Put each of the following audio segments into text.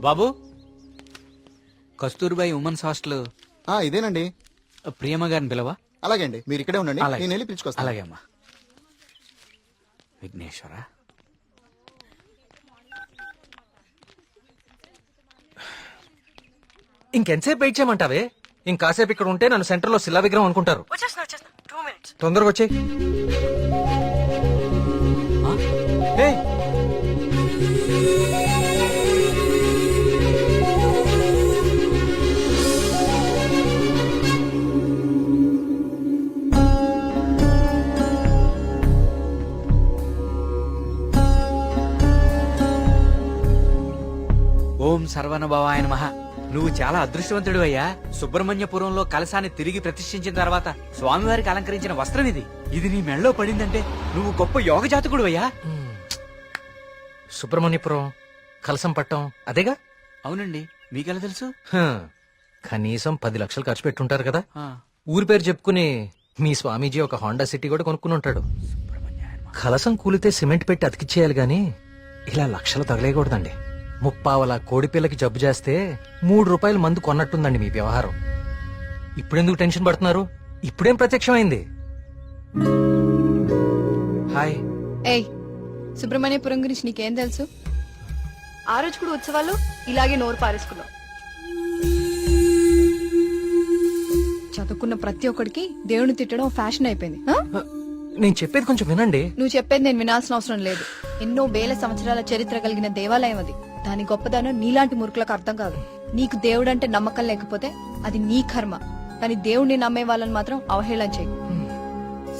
బాబు Kasturbai women's hostel. ఆ ఇదేనండి. ప్రియమ్మ గారిని పిలవా? అలాగే అండి మీరు ఇక్కడే ఉండండి. అలాగే. నేను వెళ్ళి పిలుచుకొస్తాను. అలాగే అమ్మా. విఘ్నేశ్వర. ఇంకెంతసేపు వెయిట్ చేయమంటావే? ఇంకాసేపు ఇక్కడ ఉంటే నన్ను సెంటర్లో శిలా విగ్రహం అనుకుంటారు. వచ్చేస్తున్నా వచ్చేస్తున్నా. టూ మినిట్స్ తొందరగా వచ్చే ఓం సర్వనభవాయ నమః. నువ్వు చాలా అదృష్టవంతుడు అయ్యా. సుబ్రహ్మణ్యపురంలో కలశాన్ని తిరిగి ప్రతిష్ఠించిన తర్వాత స్వామివారికి అలంకరించిన వస్త్రం ఇది. ఇది నీ మెళ్ళలో పడిందంటే నువ్వు గొప్ప యోగ జాతకుడు అయ్యా. సుబ్రహ్మణ్యపురం కలసం పట్టం అదేగా? అవునండి. మీకెలా తెలుసు? కనీసం పది లక్షలు ఖర్చు పెట్టుంటారు కదా. ఊరి పేరు చెప్పుకుని మీ స్వామీజీ ఒక హోండా సిటీ కూడా కొనుక్కుని ఉంటాడు. కలసం కూలితే సిమెంట్ పెట్టి అతికిచ్చేయాలి గాని ఇలా లక్షలు తగలేయకూడదండి. ముప్పావల కోడిపిల్లకి జబ్బు చేస్తే మూడు రూపాయలు మందు కొన్నట్టుందండి మీ వ్యవహారం. ఇప్పుడెందుకు టెన్షన్ పడుతున్నారు? ఇప్పుడేం ప్రత్యక్షమైంది? హాయ్. ఏయ్ సుబ్రహ్మణ్యపురం గురించి నీకేం తెలుసు? ఆ రోజు కూడా ఉత్సవాలు ఇలాగే నోరు పారేసుకున్నావు చదువుకున్న ప్రతి ఒక్కడికి దేవుని తిట్టడం ఫ్యాషన్ అయిపోయింది. ఆ? నేను చెప్పేది కొంచెం వినండి. నువ్వు చెప్పేది నేను వినాల్సిన అవసరం లేదు. ఎన్నో వేల సంవత్సరాల చరిత్ర కలిగిన దేవాలయం అది. దాని గొప్పదనం నీలాంటి మురుకులకు అర్థం కాదు. నీకు దేవుడంటే నమ్మకం లేకపోతే అది నీ కర్మ. కానీ దేవుణ్ణి నమ్మే వాళ్ళని మాత్రం అవహేళన చేయి.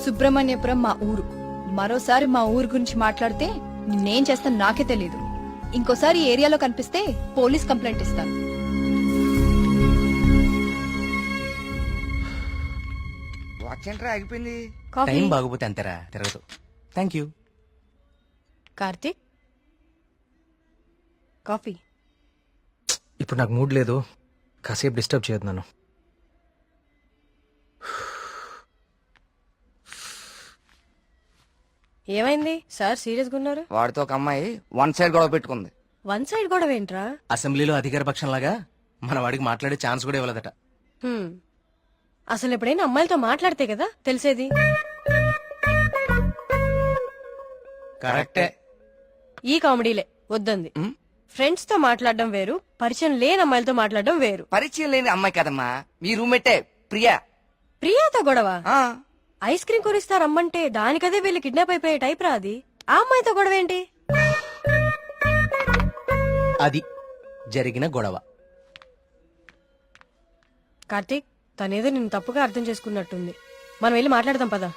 సుబ్రహ్మణ్యపురం మా ఊరు. మరోసారి మా ఊరు గురించి మాట్లాడితే నేనేం చేస్తాను నాకే తెలీదు. ఇంకోసారి ఏరియాలో కనిపిస్తే పోలీస్ కంప్లైంట్ ఇస్తాను. ఆగిపోయింది. కాఫీ. బాగోపోతే అంతేరా తిరగదు. Thank you Karthik? కాఫీ. ఇప్పుడు నాకు మూడ్ లేదు. కాసేపు డిస్టర్బ్ చేయొద్దు నన్ను ఏమైంది? సార్ సీరియస్గా ఉన్నారు? వాడితో ఒక అమ్మాయి వన్ సైడ్ గొడవ పెట్టుకుంది. వన్ సైడ్ గొడవ ఏంట్రా? అసెంబ్లీలో అధికార పక్షం లాగా మన వాడికి మాట్లాడే ఛాన్స్ కూడా ఇవ్వలేదట. హ్మ్. అసలు ఎప్పుడైనా అమ్మాయిలతో మాట్లాడితే కదా తెలిసేది? కరెక్టే. ఈ కామెడీలే. వద్దంది. హ్మ్? ఫ్రెండ్స్తో మాట్లాడడం వేరు పరిచయం లేని అమ్మాయిలతో మాట్లాడడం వేరు. పరిచయం లేని అమ్మాయి కదమ్మా. మీ రూమ్మేటే ప్రియా. ప్రియాతో గొడవ? ఆ, ఐస్ క్రీమ్ కొనిస్తా రమ్మంటే దానికదే వీళ్ళు కిడ్నాప్ అయిపోయే టైప్ రా అది. ఆ అమ్మాయితో గొడవ ఏంటి? అది జరిగిన గొడవ. కార్తీక్ తనేదో నిన్ను తప్పుగా అర్థం చేసుకున్నట్టుంది. మనం వెళ్ళి మాట్లాడదాం పదా.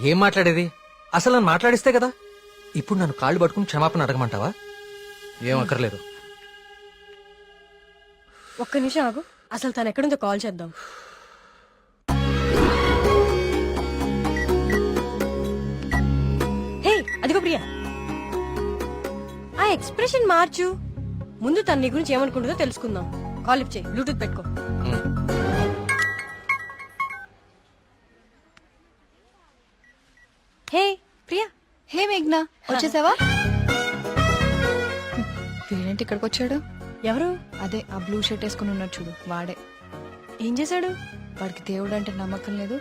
ఏం మాట్లాడేది? అసలు నన్ను మాట్లాడిస్తే కదా? ఇప్పుడు నన్ను కాళ్ళు పట్టుకుని క్షమాపణ అడగమంటావా? ఏం అక్కర్లేదు ఒక్క నిమిషం ఆగు. అసలు తను ఎక్కడుందో కాల్ చేద్దాం. హే అదిగో ప్రియా. ఆ ఎక్స్ప్రెషన్ మార్చు. ముందు తన నీ గురించి ఏమనుకుంటుందో తెలుసుకుందాం. కాల్ ఇప్ చేయి. బ్లూటూత్ పెట్టుకో. హే ప్రియా. హే మేఘ్నా వచ్చేసావా? వీడేంటి ఇక్కడికి వచ్చాడు? ఎవరు? అదే ఆ బ్లూ షర్ట్ వేసుకుని ఉన్నాడు చూడు వాడే. ఏం చేశాడు? వాడికి దేవుడు అంటే నమ్మకం లేదు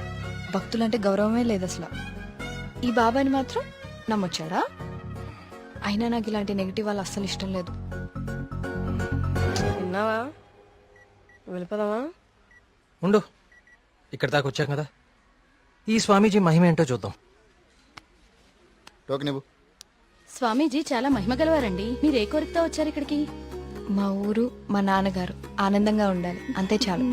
భక్తులంటే గౌరవమే లేదు అసలు. ఈ బాబాని మాత్రం నమ్మొచ్చాడా? అయినా నాకు ఇలాంటి నెగిటివ్ వాళ్ళు అస్సలు ఇష్టం లేదు. విన్నావా వెళ్ళిపోదామా? ఉండు. ఇక్కడ దాకా వచ్చాం కదా. ఈ స్వామీజీ మహిమ ఏంటో చూద్దాం. టోకెన్ ఇవ్వు. స్వామీజీ చాలా మహిమ గలవారండి. మీరు ఏ కోరికతో వచ్చారు ఇక్కడికి? మా ఊరు మా నాన్నగారు ఆనందంగా ఉండాలి. అంతే చాలు.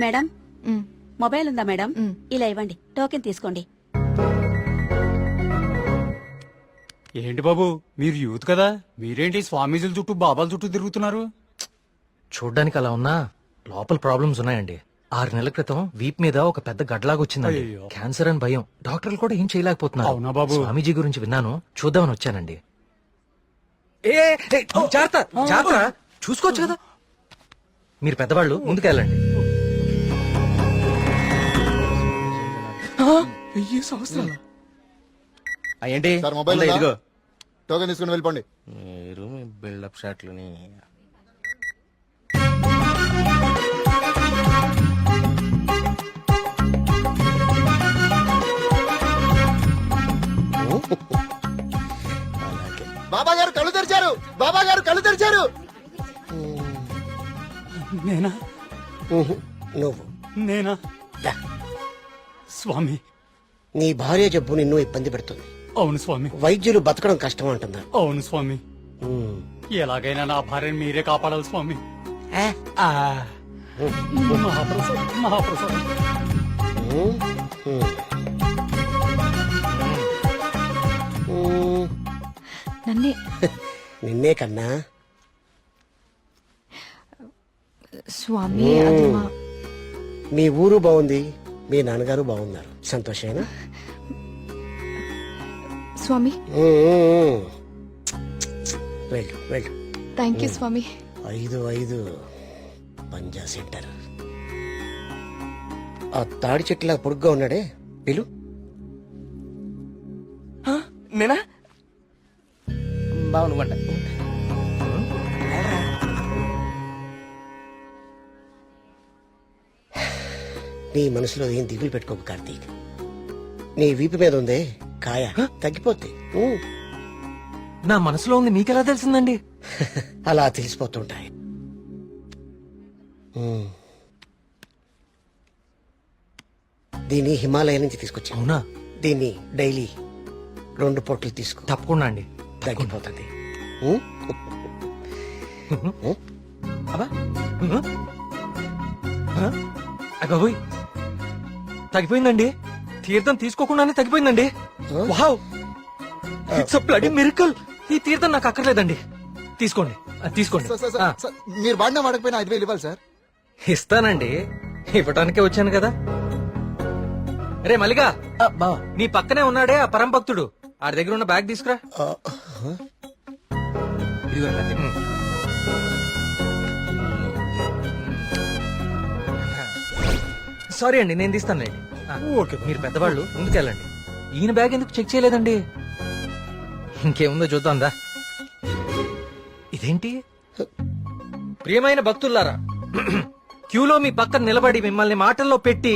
మేడం? ఉమ్, మొబైల్ ఉందా మేడం? ఉమ్. ఇలా ఇవ్వండి. టోకెన్ తీసుకోండి. ఏంటి బాబు? మీరు యూత్ కదా? మీరేంటి స్వామీజీల చుట్టూ బాబాల చుట్టూ తిరుగుతున్నారు? చూడ్డానికి అలా ఉన్నా లోపల ప్రాబ్లమ్స్ ఉన్నాయండి. ఆరు నెలల క్రితం వీప్ మీద ఒక పెద్ద గడ్లాగా వచ్చిందండి. క్యాన్సర్ అని భయం. డాక్టర్లు కూడా ఏం చేయలేకపోతున్నారు. అవునా బాబు? స్వామీజీ గురించి విన్నాను. చూద్దామని వచ్చానండి. ఏ ఏ, జాగ్రత్త జాగ్రత్త. చూసుకోవచ్చు కదా? మీరు పెద్దవాళ్ళు ముందుకెళ్ళండి వెయ్యి సంవత్సరాలు. ఏంటి సార్ మొబైల్ ఉందా? ఇదిగో. టోకెన్ తీసుకుని వెళ్ళిపోండి. రూమ్ బిల్డప్ షాట్లని బాబా గారు కళ్ళు తెరిచారు. బాబా గారు కళ్ళు తెరిచారు. నేనా? నువ్వు. నేనా. స్వామి. నీ భార్య జబ్బు నిన్ను ఇబ్బంది పెడుతుంది. అవును స్వామి. వైద్యులు బతకడం కష్టం అంటున్నారు. అవును స్వామి. ఎలాగైనా నా భార్యని మీరే కాపాడాలి స్వామి. మహాప్రసాద్ మహాప్రసాద్. నన్నే. నిన్నే కన్నా? స్వామి అది మా మీ ఊరు బాగుంది మీ నాన్నగారు బాగున్నారు. సంతోషేనా స్వామి. ఉమ్, ఉమ్, ఉమ్. వెళ్ళు వెళ్ళు. థ్యాంక్ యూ స్వామి. ఐదు ఐదు. పంజా సెంటర్. ఆ తాడి చెట్టులా పొడుగ్గా ఉన్నాడే పిలు. నేనా? బావు నువ్వంట నీ మనసులో ఏం దిగులు పెట్టుకోకు కార్తీక్. నీ వీపు మీద ఉందే కాయ. తగ్గిపోద్ది ఊ. నా మనసులో ఉంది మీకెలా తెలిసిందండి? అలా తెలిసిపోతుంటాయి. దీన్ని హిమాలయ నుంచి తీసుకొచ్చా అవునా? దీన్ని డైలీ రెండు పొట్లు తీసుకో. తప్పకుండా అండి. తగ్గిపోతుంది? అబ్బా అబ్బాబోయ్ తగ్గిపోయిందండి. తీర్థం తీసుకోకుండానే తగ్గిపోయిందండి. వావ్. ఇట్స్ బ్లడీ మిరకల్ ఈ తీర్థం నాకు అక్కర్లేదండి. తీసుకోండి. అది తీసుకోండి. మీరు వాడినా వాడకపోయినా ఐదు వేలు ఇవ్వాలి సార్. ఇస్తానండి. ఇవ్వటానికే వచ్చాను కదా. రే మల్లిగా బావా. నీ పక్కనే ఉన్నాడే ఆ పరం భక్తుడు ఆడి దగ్గర ఉన్న బ్యాగ్ తీసుకురా. సారీ అండి నేను తీస్తానులేండి ఆ, ఓకే. మీరు పెద్దవాళ్ళు ముందుకెళ్ళండి. ఈయన బ్యాగ్ ఎందుకు చెక్ చేయలేదండి? ఇంకేముందో చూద్దాందా ఇదేంటి? ప్రియమైన భక్తుల్లారా క్యూలో మీ పక్కన నిలబడి మిమ్మల్ని మాటల్లో పెట్టి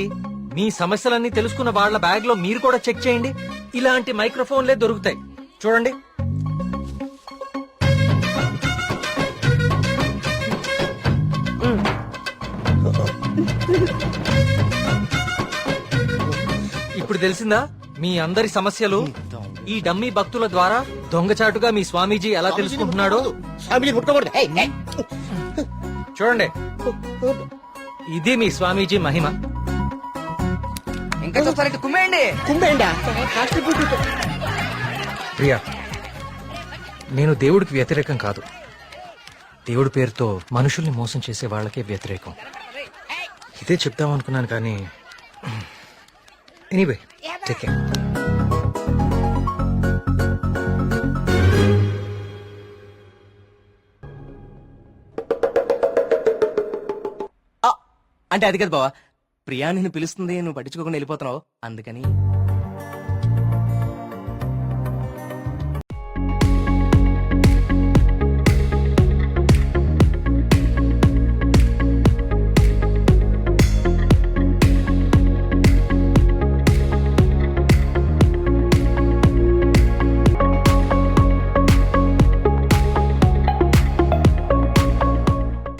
మీ సమస్యలన్నీ తెలుసుకున్న వాళ్ళ బ్యాగ్లో మీరు కూడా చెక్ చేయండి. ఇలాంటి మైక్రోఫోన్లే దొరుకుతాయి. చూడండి. ఇప్పుడు తెలిసిందా? మీ అందరి సమస్యలు ఈ డమ్మీ భక్తుల ద్వారా దొంగచాటుగా మీ స్వామీజీ ఎలా తెలుసుకుంటున్నాడో. చూడండి. ఇది మీ స్వామీజీ మహిమ. చూస్తారంటే కుమ్మేయండి. కుంభేండా ప్రియా నేను దేవుడికి వ్యతిరేకం కాదు. దేవుడి పేరుతో మనుషుల్ని మోసం చేసే వాళ్ళకే వ్యతిరేకం. ఇదే చెప్దాం అనుకున్నాను కానీ ఎనీవే టేక్ కేర్ అంటే అది కదా బావా. ప్రియా నిన్ను పిలుస్తుంది నువ్వు పట్టించుకోకుండా వెళ్ళిపోతున్నావు. అందుకని